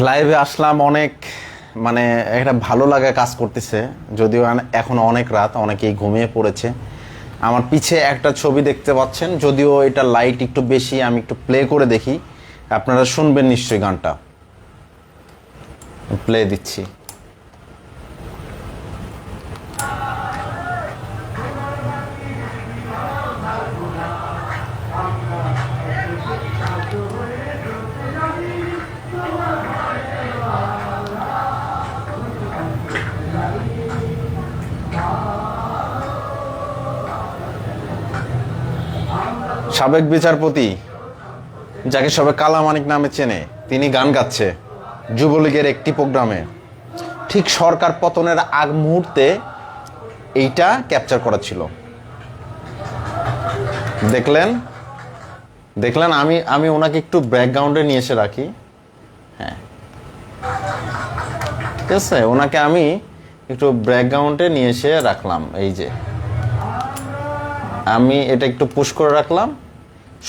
লাইভে আসলাম অনেক মানে একটা ভালো লাগা কাজ করতেছে। যদিও এখন অনেক রাত, অনেকেই ঘুমিয়ে পড়েছে। আমার পিছে একটা ছবি দেখতে পাচ্ছেন, যদিও এটা লাইট একটু বেশি, আমি একটু প্লে করে দেখি। আপনারা শুনবেন নিশ্চয়ই গানটা। প্লে দিচ্ছি। সাবেক বিচারপতি, যাকে সবে সবাই কালামানিক নামে চেনে, তিনি গান গাচ্ছে যুবলীগের একটি প্রোগ্রামে। ঠিক সরকার পতনের আগ মুহূর্তে এইটা ক্যাপচার করা ছিল। দেখলেন? দেখলেন? আমি আমি ওনাকে একটু ব্যাকগ্রাউন্ডে নিয়ে এসে রাখি। হ্যাঁ। ঠিক আছে? ওনাকে আমি একটু ব্যাকগ্রাউন্ডে নিয়ে এসে রাখলাম, এই যে। আমি এটা একটু পুশ করে রাখলাম।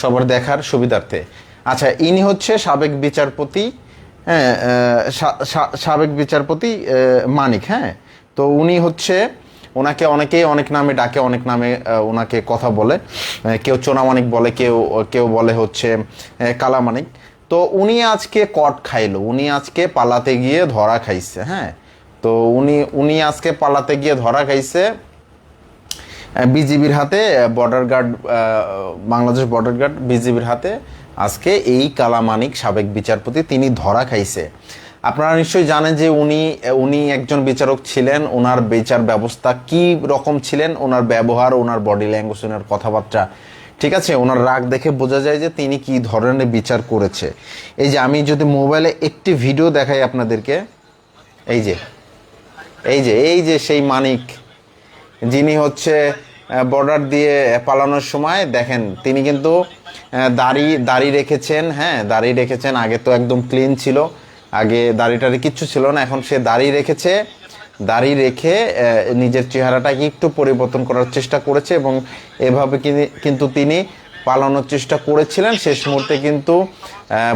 সবার দেখার সুবিধার্থে। আচ্ছা ইনি হচ্ছে সাবেক বিচারপতি হ্যাঁ সাবেক বিচারপতি মানিক হ্যাঁ? তো উনি হচ্ছে, ওনাকে অনেকেই অনেক নামে ডাকে, অনেক নামে ওনাকে কথা বলে। কেউ চোনামানিক বলে, কেউ কেউ বলে হচ্ছে কালামানিক তো উনি আজকে কট খাইলো, উনি আজকে পালাতে গিয়ে ধরা খাইছে হ্যাঁ? তো উনি উনি আজকে পালাতে গিয়ে ধরা খাইছে বিজিবির হাতে border guard Bangladesh border guard বিজিবির হাতে আজকে এই কালামানিক সাবেক বিচারপতি তিনি ধরা খাইছে। আপনারা নিশ্চয়ই জানেন যে উনি উনি একজন বিচারক ছিলেন ওনার বিচার ব্যবস্থা কি রকম ছিলেন ওনার ব্যবহার ওনার বডি ল্যাঙ্গুয়েজ ওনার কথাবার্তা। ঠিক আছে ওনার রাগ দেখে বোঝা যায় যে তিনি কি ধরনের বিচার করেছে। এই যে আমি যদি মোবাইলে একটি ভিডিও দেখাই আপনাদেরকে, এই যে এই যে এই যে সেই মানিক যিনি হচ্ছে বর্ডার দিয়ে পালানোর সময় দেখেন, তিনি কিন্তু দাড়ি দাড়ি রেখেছেন হ্যাঁ দাড়ি রেখেছেন, আগে তো একদম ক্লিন ছিল, আগে দাড়িটারি কিচ্ছু ছিল না, এখন সে দাড়ি রেখেছে, দাড়ি রেখে নিজের চেহারাটাকে একটু পরিবর্তন করার চেষ্টা করেছে এবং এভাবে কিনি- কিন্তু তিনি পালানোর চেষ্টা করেছিলেন। শেষ মুহূর্তে কিন্তু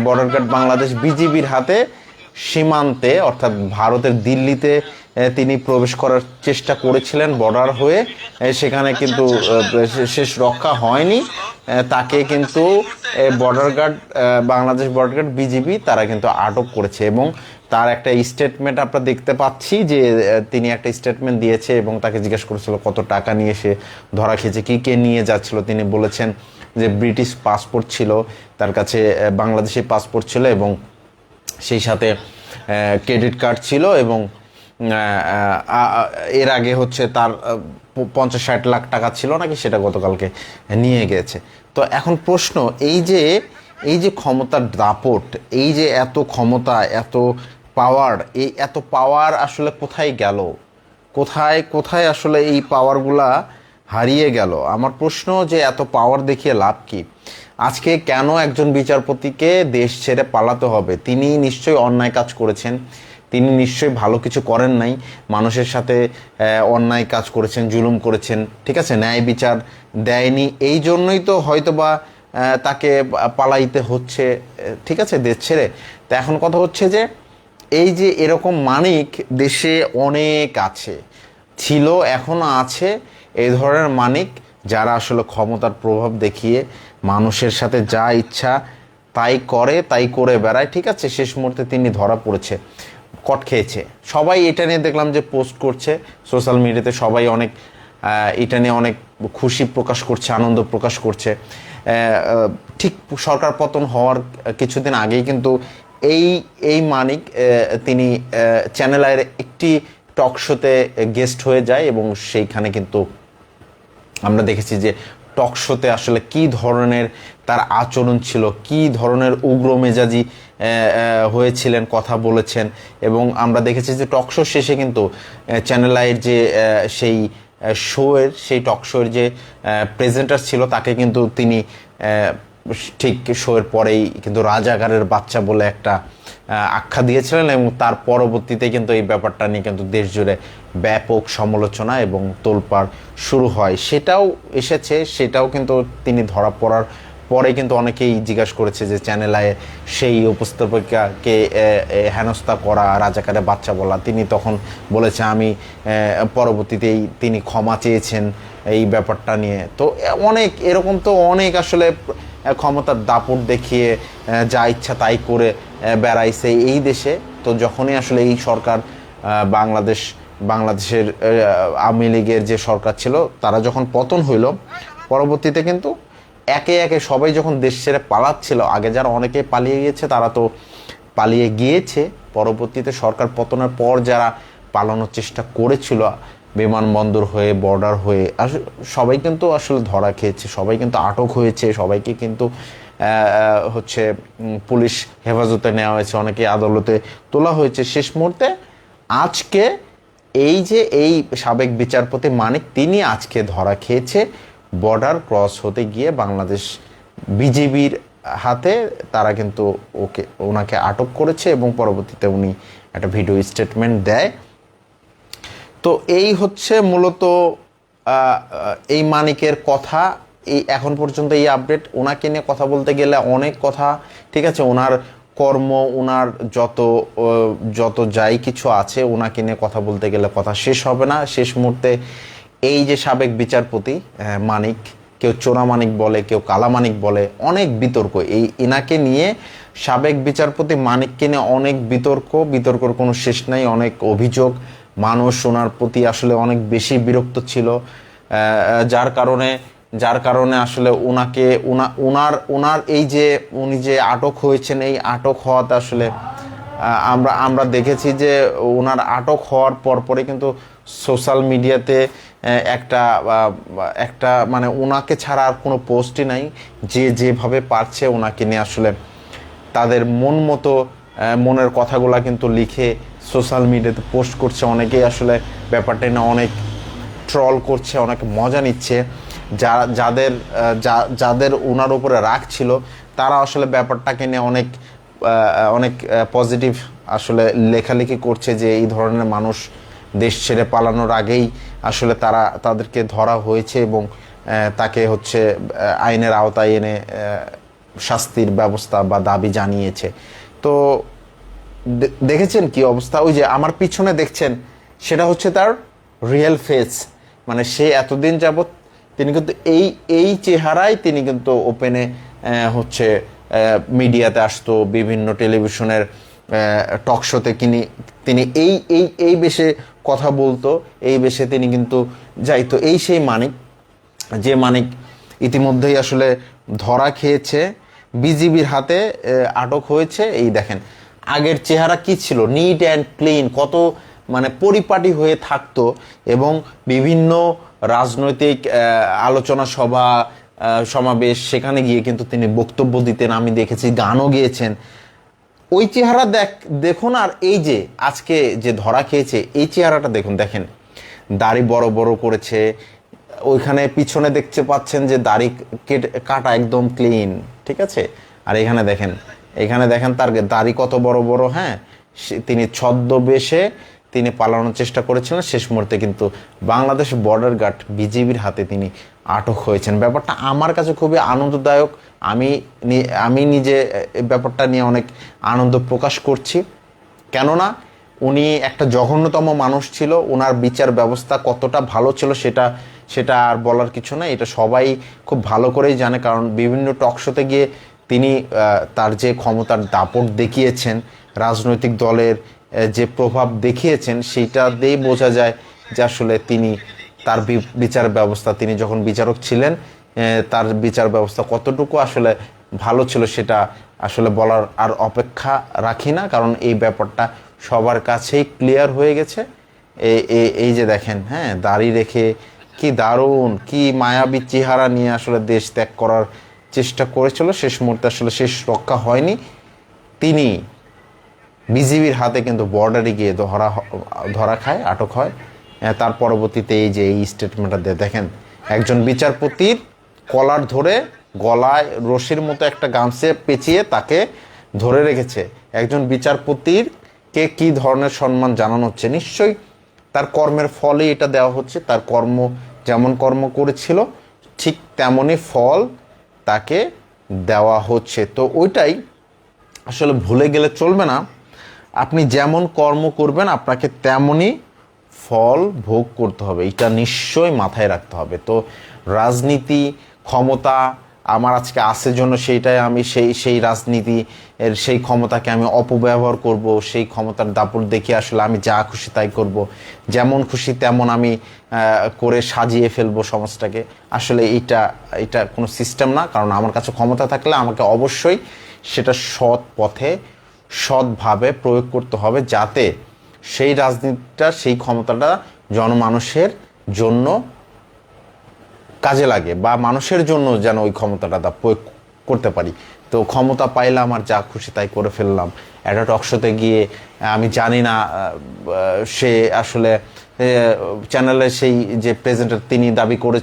বর্ডার গার্ড বাংলাদেশ বিজিবির হাতে সীমান্তে, অর্থাৎ ভারতের দিল্লিতে তিনি প্রবেশ করার চেষ্টা করেছিলেন বর্ডার হয়ে। সেখানে কিন্তু শেষ রক্ষা হয়নি। তাকে কিন্তু border guard Bangladesh border guard BGB, তারা কিন্তু আটক করেছে এবং তার একটা স্টেটমেন্ট আমরা দেখতে পাচ্ছি যে তিনি একটা স্টেটমেন্ট দিয়েছে এবং তাকে জিজ্ঞেস করেছিল কত টাকা নিয়ে সে ধরা খেয়েছে, কী, কে নিয়ে যাচ্ছিল। তিনি বলেছেন যে ব্রিটিশ পাসপোর্ট ছিল, তার কাছে বাংলাদেশি পাসপোর্ট ছিল এবং সেই সাথে ক্রেডিট কার্ড ছিল এবং এর আগে হচ্ছে তার পঞ্চাশ ষাট লাখ টাকা ছিল নাকি সেটা গতকালকে নিয়ে গেছে। তো এখন প্রশ্ন, এই যে এই যে ক্ষমতার দাপট, এই যে এত ক্ষমতা, এত পাওয়ার এই এত পাওয়ার আসলে কোথায় গেল? কোথায় কোথায় আসলে এই পাওয়ারগুলা হারিয়ে গেল। আমার প্রশ্ন যে এত পাওয়ার দেখিয়ে লাভ কি? আজকে কেন একজন বিচারপতিকে দেশ ছেড়ে পালাতে হবে? তিনি নিশ্চয়ই অন্যায় কাজ করেছেন। তিনি নিশ্চয়ই ভালো কিছু করেন নাই। মানুষের সাথে অন্যায় কাজ করেছেন, জুলুম করেছেন। ঠিক আছে? ন্যায় বিচার দেয়নি। এই জন্যই তো হয়তোবা তাকে পালাইতে হচ্ছে ঠিক আছে? দেশ ছেড়ে। তো এখন কথা হচ্ছে যে, এই যে এরকম মানিক দেশে অনেক আছে। ছিল, এখনও আছে। এই ধরনের মানিক যারা আসলে ক্ষমতার প্রভাব দেখিয়ে মানুষের সাথে যা ইচ্ছা তাই করে তাই করে বেড়ায়, ঠিক আছে? শেষ মুহূর্তে তিনি ধরা পড়েছে, কট খেয়েছে। সবাই এটা নিয়ে দেখলাম যে পোস্ট করছে, সোশ্যাল মিডিয়াতে সবাই অনেক এটা নিয়ে অনেক খুশি প্রকাশ করছে, আনন্দ প্রকাশ করছে। ঠিক সরকার পতন হওয়ার কিছুদিন আগেই কিন্তু এই এই মানিক তিনি চ্যানেল আয়ের একটি টক শোতে গেস্ট হয়ে যায় এবং সেইখানে কিন্তু আমরা দেখেছি যে টক শোতে আসলে কি ধরনের তার আচরণ ছিল, কি ধরনের উগ্র মেজাজি হয়েছিলেন, কথা বলেছেন এবং আমরা দেখেছি যে টক শো শেষে কিন্তু চ্যানেল আইয়ের যে সেই শোয়ের সেই টক শোয়ের যে প্রেজেন্টার ছিল তাকে কিন্তু তিনি ঠিক শোয়ের পরেই কিন্তু রাজাগারের বাচ্চা বলে একটা আখ্যা দিয়েছিলেন এবং তার পরবর্তীতে কিন্তু এই ব্যাপারটা নিয়ে কিন্তু দেশ জুড়ে ব্যাপক সমালোচনা এবং তোলপাড় শুরু হয়। সেটাও এসেছে, সেটাও কিন্তু তিনি ধরা পড়ার পরে কিন্তু অনেকেই জিজ্ঞাসা করেছে যে চ্যানেল আয়ে সেই উপস্থাপিকাকে হেনস্থা করা রাজাকারে বাচ্চা বলা। তিনি তখন বলেছে, আমি পরবর্তীতেই তিনি ক্ষমা চেয়েছেন এই ব্যাপারটা নিয়ে। তো অনেক, এরকম তো অনেক আসলে ক্ষমতার দাপট দেখিয়ে যা ইচ্ছা তাই করে বেড়াইছে এই দেশে। তো যখনই আসলে এই সরকার বাংলাদেশ, বাংলাদেশের আওয়ামী লীগের যে সরকার ছিল, তারা যখন পতন হইল, পরবর্তীতে কিন্তু একে একে সবাই যখন দেশ ছেড়ে পালাচ্ছিল, আগে যারা অনেকে পালিয়ে গিয়েছে, তারা তো পালিয়ে গিয়েছে। পরবর্তীতে সরকার পতনের পর যারা পালানোর চেষ্টা করেছিল বিমানবন্দর হয়ে বর্ডার হয়ে আস- সবাই কিন্তু আসলে ধরা খেয়েছে, সবাই কিন্তু আটক হয়েছে, সবাইকে কিন্তু হচ্ছে পুলিশ হেফাজতে নেওয়া হয়েছে, অনেকে আদালতে তোলা হয়েছে। শেষ মুহূর্তে আজকে এই যে এই সাবেক বিচারপতি মানিক, তিনি আজকে ধরা খেয়েছে বর্ডার ক্রস হতে গিয়ে বাংলাদেশ বিজেপির হাতে তারা কিন্তু ওকে, ওনাকে আটক করেছে এবং পরবর্তীতে উনি একটা ভিডিও স্টেটমেন্ট দেয়। তো এই হচ্ছে মূলত এই মানিকের কথা। এই এখন পর্যন্ত এই আপডেট ওনাকে নিয়ে কথা বলতে গেলে অনেক কথা, ঠিক আছে? ওনার কর্ম, ওনার যত যত যাই কিছু আছে, ওনাকে নিয়ে কথা বলতে গেলে কথা শেষ হবে না। শেষ মুহূর্তে এই যে সাবেক বিচারপতি মানিক, কেউ চোরা মানিক বলে, কেউ কালা মানিক বলে, অনেক বিতর্ক। এই এনাকে নিয়ে সাবেক বিচারপতি মানিককে নিয়ে অনেক বিতর্ক। বিতর্কর কোনো শেষ নাই, অনেক অভিযোগ। মানুষ ওনার প্রতি আসলে অনেক বেশি বিরক্ত ছিল। যার কারণে যার কারণে আসলে ওনাকে ওনা ওনার ওনার এই যে উনি যে আটক হয়েছেন, এই আটক হওয়াতে আসলে আমরা আমরা দেখেছি যে ওনার আটক হওয়ার পরপরে কিন্তু সোশ্যাল মিডিয়াতে একটা একটা মানে ওনাকে ছাড়া আর কোনো পোস্টই নাই। যে যেভাবে পারছে ওনাকে নিয়ে আসলে তাদের মন মতো মনের কথাগুলা কিন্তু লিখে সোশ্যাল মিডিয়াতে পোস্ট করছে। অনেকেই আসলে ব্যাপারটা নিয়ে অনেক ট্রল করছে, অনেক মজা নিচ্ছে। যা, যাদের যাদের ওনার উপরে রাগ ছিল, তারা আসলে ব্যাপারটাকে নিয়ে অনেক অনেক পজিটিভ আসলে লেখালেখি করছে যে এই ধরনের মানুষ দেশ ছেড়ে পালানোর আগেই আসলে তারা, তাদেরকে ধরা হয়েছে এবং তাকে হচ্ছে আইনের আওতায় এনে শাস্তির ব্যবস্থা বা দাবি জানিয়েছে। তো দেখেছেন কি অবস্থা? ওই যে আমার পিছনে দেখছেন, সেটা হচ্ছে তার রিয়েল ফেস মানে সে এতদিন যাবৎ তিনি কিন্তু এই এই চেহারায় তিনি কিন্তু ওপেনে হচ্ছে মিডিয়াতে আসতো, বিভিন্ন টেলিভিশনের টক শোতে তিনি তিনি এই এই এই বেশে কথা বলতো, এই বেশে তিনি কিন্তু যাইতো। এই সেই মানিক, যে মানিক ইতিমধ্যেই আসলে ধরা খেয়েছে বিজিবির হাতে আটক হয়েছে। এই দেখেন, আগের চেহারা কি ছিল? নিট অ্যান্ড ক্লিন কত মানে পরিপাটি হয়ে থাকতো এবং বিভিন্ন রাজনৈতিক আলোচনা সভা সমাবেশ, সেখানে গিয়ে কিন্তু তিনি বক্তব্য দিতেন। আমি দেখেছি, গানও গেয়েছেন। ওই চেহারা দেখ, দেখুন, আর এই যে আজকে যে ধরা খেয়েছে, এই চেহারাটা দেখুন, দেখেন। দাড়ি বড় বড় করেছে, ওইখানে পিছনে দেখতে পাচ্ছেন যে দাড়ি কেটে, কাটা একদম ক্লিন ঠিক আছে? আর এখানে দেখেন এখানে দেখেন তার দাড়ি কত বড় বড় হ্যাঁ? তিনি ছদ্মবেশে তিনি পালানোর চেষ্টা করেছিলেন। শেষ মুহূর্তে কিন্তু বাংলাদেশ বর্ডার গার্ড বিজিবির হাতে তিনি আটক হয়েছেন। ব্যাপারটা আমার কাছে খুবই আনন্দদায়ক। আমি আমি নিজে ব্যাপারটা নিয়ে অনেক আনন্দ প্রকাশ করছি। কেননা উনি একটা জঘন্যতম মানুষ ছিল। ওনার বিচার ব্যবস্থা কতটা ভালো ছিল সেটা সেটা আর বলার কিছু না এটা সবাই খুব ভালো করেই জানে, কারণ বিভিন্ন টক শোতে গিয়ে তিনি তার যে ক্ষমতার দাপট দেখিয়েছেন, রাজনৈতিক দলের যে প্রভাব দেখিয়েছেন, সেইটা দিয়েই বোঝা যায় যে আসলে তিনি, তার বিচার ব্যবস্থা, তিনি যখন বিচারক ছিলেন তার বিচার ব্যবস্থা কতটুকু আসলে ভালো ছিল সেটা আসলে বলার আর অপেক্ষা রাখি না, কারণ এই ব্যাপারটা সবার কাছেই ক্লিয়ার হয়ে গেছে। এই যে দেখেন হ্যাঁ দাড়ি রেখে কি দারুণ, কি মায়াবী চেহারা নিয়ে আসলে দেশ ত্যাগ করার চেষ্টা করেছিল। শেষ মুহূর্তে আসলে শেষ রক্ষা হয়নি। তিনি বিজিবির হাতে কিন্তু বর্ডারে গিয়ে ধরা ধরা খায়, আটক হয়। তার পরবর্তীতে এই যে এই স্টেটমেন্টটা দিয়ে দেখেন, একজন বিচারপতির কলার ধরে গলায় রশির মতো একটা গামছে পেঁচিয়ে তাকে ধরে রেখেছে। একজন বিচারপতির কে কি ধরনের সম্মান জানানো হচ্ছে? নিশ্চয়ই তার কর্মের ফলে এটা দেওয়া হচ্ছে, তার কর্ম যেমন কর্ম করেছিল, ঠিক তেমনই ফল তাকে দেওয়া হচ্ছে। তো ওইটাই আসলে ভুলে গেলে চলবে না। আপনি যেমন কর্ম করবেন, আপনাকে তেমনই ফল ভোগ করতে হবে। এটা নিশ্চয়ই মাথায় রাখতে হবে। তো রাজনীতি, ক্ষমতা আমার আজকে আসে জন্য সেইটাই আমি সেই সেই রাজনীতি এর সেই ক্ষমতাকে আমি অপব্যবহার করব, সেই ক্ষমতার দাপট দেখে আসলে আমি যা খুশি তাই করব। যেমন খুশি তেমন আমি করে সাজিয়ে ফেলব সমাজটাকে। আসলে এটা এটা কোনো সিস্টেম না, কারণ আমার কাছে ক্ষমতা থাকলে আমাকে অবশ্যই সেটা সৎ পথে, সৎভাবে প্রয়োগ করতে হবে যাতে সেই রাজনীতিটা, সেই ক্ষমতাটা জনমানুষের জন্য কাজে লাগে বা মানুষের জন্য যেন ওই ক্ষমতাটা দা প্রয়োগ করতে পারি। তো ক্ষমতা পাইলাম আর যা খুশি তাই করে ফেললাম। একটা টকশোতে গিয়ে, আমি জানি না সে আসলে চ্যানেলে সেই যে প্রেজেন্টার তিনি দাবি করে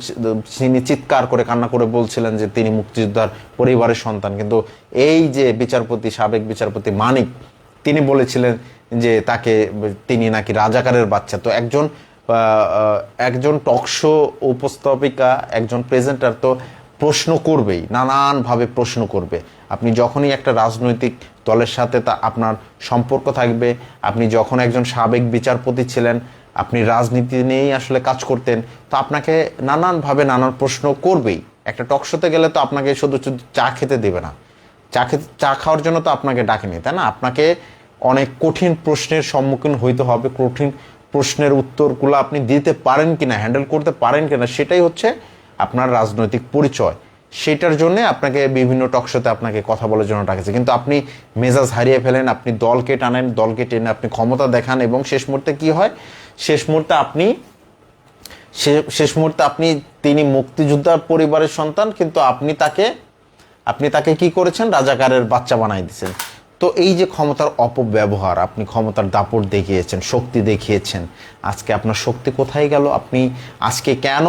তিনি চিৎকার করে, কান্না করে বলছিলেন যে তিনি মুক্তিযোদ্ধার পরিবারের সন্তান। কিন্তু এই যে বিচারপতি, সাবেক বিচারপতি মানিক, তিনি বলেছিলেন যে তাকে, তিনি নাকি রাজাকারের বাচ্চা। তো একজন একজন টকশো উপস্থাপিকা, একজন প্রেজেন্টার তো প্রশ্ন করবেই, নানানভাবে প্রশ্ন করবে। আপনি যখনই একটা রাজনৈতিক দলের সাথে তা, আপনার সম্পর্ক থাকবে, আপনি যখন একজন সাবেক বিচারপতি ছিলেন, আপনি রাজনীতি নিয়েই আসলে কাজ করতেন, তো আপনাকে নানানভাবে নানান প্রশ্ন করবেই। একটা টকশোতে গেলে তো আপনাকে শুধু শুধু চা খেতে দেবে না। চা খেতে, চা খাওয়ার জন্য তো আপনাকে ডাকেনি, তাই না? আপনাকে অনেক কঠিন প্রশ্নের সম্মুখীন হইতে হবে, কঠিন প্রশ্নের উত্তরগুলো আপনি দিতে পারেন কিনা হ্যান্ডেল করতে পারেন কিনা, সেটাই হচ্ছে আপনার রাজনৈতিক পরিচয়। সেটার জন্য আপনাকে বিভিন্ন টকশোতে আপনাকে কথা বলার জন্য ডাকেছে। কিন্তু আপনি মেজাজ হারিয়ে ফেলেন, আপনি দলকে টানেন, দলকে টেনে আপনি ক্ষমতা দেখান এবং শেষ মুহূর্তে কি হয়? শেষ মুহূর্তে আপনি শেষ মুহূর্তে আপনি, তিনি মুক্তিযোদ্ধার পরিবারের সন্তান, কিন্তু আপনি তাকে আপনি তাকে কি করেছেন? রাজাকারের বাচ্চা বানাই দিয়েছেন। তো এই যে ক্ষমতার অপব্যবহার, আপনি ক্ষমতার দাপট দেখিয়েছেন, শক্তি দেখিয়েছেন, আজকে আপনার শক্তি কোথায় গেল? আপনি আজকে কেন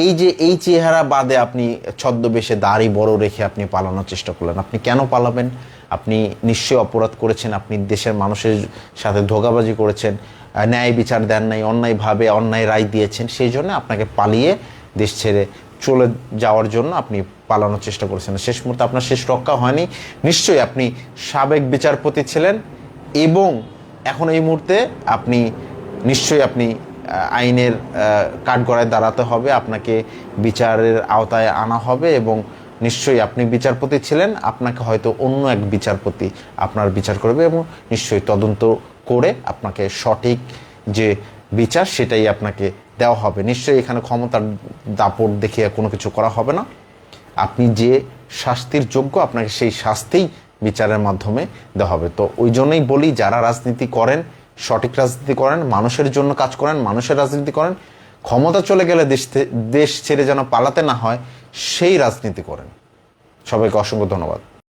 এই যে এই চেহারা বাদে আপনি ছদ্মবেশে দাড়ি বড় রেখে আপনি পালানোর চেষ্টা করলেন? আপনি কেন পালাবেন? আপনি নিশ্চয়ই অপরাধ করেছেন, আপনি দেশের মানুষের সাথে ধোকাবাজি করেছেন ন্যায় বিচার দেন নাই, অন্যায়ভাবে অন্যায় রায় দিয়েছেন, সেই জন্য আপনাকে পালিয়ে দেশ ছেড়ে চলে যাওয়ার জন্য আপনি পালানোর চেষ্টা করেছেন। শেষ মুহূর্তে আপনার শেষ রক্ষা হয়নি। নিশ্চয়ই আপনি সাবেক বিচারপতি ছিলেন এবং এখন এই মুহূর্তে আপনি, নিশ্চয়ই আপনি আইনের কাঠগড়ায় দাঁড়াতে হবে, আপনাকে বিচারের আওতায় আনা হবে এবং নিশ্চয়ই আপনি বিচারপতি ছিলেন, আপনাকে হয়তো অন্য এক বিচারপতি আপনার বিচার করবে এবং নিশ্চয়ই তদন্ত করে আপনাকে সঠিক যে বিচার সেটাই আপনাকে দেওয়া হবে। নিশ্চয়ই এখানে ক্ষমতার দাপট দেখিয়ে কোনো কিছু করা হবে না। আপনি যে শাস্তির যোগ্য, আপনাকে সেই শাস্তিই বিচারের মাধ্যমে দেওয়া হবে। তো ওই জন্যই বলি, যারা রাজনীতি করেন, সঠিক রাজনীতি করেন, মানুষের জন্য কাজ করেন, মানুষের রাজনীতি করেন, ক্ষমতা চলে গেলে দেশ দেশ ছেড়ে যেন পালাতে না হয়, সেই রাজনীতি করেন। সবাইকে অসংখ্য ধন্যবাদ।